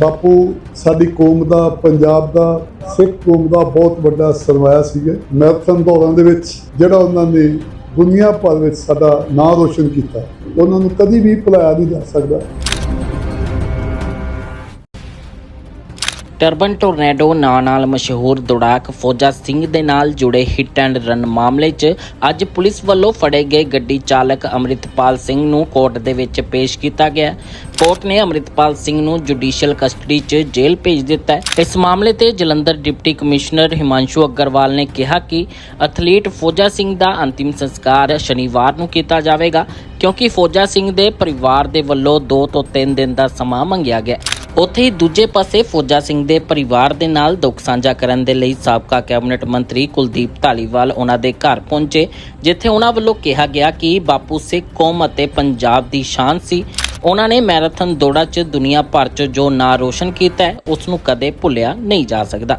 ਬਾਪੂ, ਸਾਡੀ ਕੌਮ ਦਾ, ਪੰਜਾਬ ਦਾ, ਸਿੱਖ ਕੌਮ ਦਾ ਬਹੁਤ ਵੱਡਾ ਸਰਮਾਇਆ ਸੀਗਾ। ਮੈਰਾਥਨ ਦੌੜਾਂ ਦੇ ਵਿੱਚ, ਜਿਹੜਾ ਉਹਨਾਂ ਨੇ ਦੁਨੀਆ ਭਰ ਵਿੱਚ ਸਾਡਾ ਨਾਂ ਰੋਸ਼ਨ ਕੀਤਾ, ਉਹਨਾਂ ਨੂੰ ਕਦੀ ਵੀ ਭੁਲਾਇਆ ਨਹੀਂ ਜਾ ਸਕਦਾ। ਟਰਬਨ ਟੋਰਨੈਡੋ ਨਾਂ ਨਾਲ ਮਸ਼ਹੂਰ ਦੌੜਾਕ ਫੌਜਾ ਸਿੰਘ ਦੇ ਨਾਲ ਜੁੜੇ ਹਿੱਟ ਐਂਡ ਰਨ ਮਾਮਲੇ 'ਚ ਅੱਜ ਪੁਲਿਸ ਵੱਲੋਂ ਫੜੇ ਗਏ ਗੱਡੀ ਚਾਲਕ ਅੰਮ੍ਰਿਤਪਾਲ ਸਿੰਘ ਨੂੰ ਕੋਰਟ ਦੇ ਵਿੱਚ ਪੇਸ਼ ਕੀਤਾ ਗਿਆ। ਕੋਰਟ ਨੇ ਅੰਮ੍ਰਿਤਪਾਲ ਸਿੰਘ ਨੂੰ ਜੁਡੀਸ਼ੀਅਲ ਕਸਟਡੀ 'ਚ ਜੇਲ੍ਹ ਭੇਜ ਦਿੱਤਾ ਇਸ ਮਾਮਲੇ ਤੇ ਜਲੰਧਰ ਡਿਪਟੀ ਕਮਿਸ਼ਨਰ ਹਿਮਾਂਸ਼ੂ ਅਗਰਵਾਲ ਨੇ ਕਿਹਾ ਕਿ ਐਥਲੀਟ ਫੌਜਾ ਸਿੰਘ ਦਾ ਅੰਤਿਮ ਸੰਸਕਾਰ ਸ਼ਨੀਵਾਰ ਨੂੰ ਕੀਤਾ ਜਾਵੇਗਾ। ਕਿਉਂਕਿ ਫੌਜਾ ਸਿੰਘ ਦੇ ਪਰਿਵਾਰ ਦੇ ਵੱਲੋਂ 2 ਤੋਂ 3 ਦਿਨ ਦਾ ਸਮਾਂ ਮੰਗਿਆ ਗਿਆ। ਉੱਥੇ ਹੀ ਦੂਜੇ ਪਾਸੇ ਫੌਜਾ ਸਿੰਘ ਦੇ ਪਰਿਵਾਰ ਦੇ ਨਾਲ ਦੁੱਖ ਸਾਂਝਾ ਕਰਨ ਦੇ ਲਈ ਸਾਬਕਾ ਕੈਬਨਿਟ ਮੰਤਰੀ ਕੁਲਦੀਪ ਧਾਲੀਵਾਲ ਉਹਨਾਂ ਦੇ ਘਰ ਪਹੁੰਚੇ, ਜਿੱਥੇ ਉਹਨਾਂ ਵੱਲੋਂ ਕਿਹਾ ਗਿਆ ਕਿ ਬਾਪੂ ਸਿੱਖ ਕੌਮ ਅਤੇ ਪੰਜਾਬ ਦੀ ਸ਼ਾਨ ਸੀ। ਉਹਨਾਂ ਨੇ ਮੈਰਾਥਨ ਦੌੜਾਂ 'ਚ ਦੁਨੀਆ ਭਰ 'ਚ ਜੋ ਨਾਂ ਰੋਸ਼ਨ ਕੀਤਾ ਉਸ ਨੂੰ ਕਦੇ ਭੁੱਲਿਆ ਨਹੀਂ ਜਾ ਸਕਦਾ।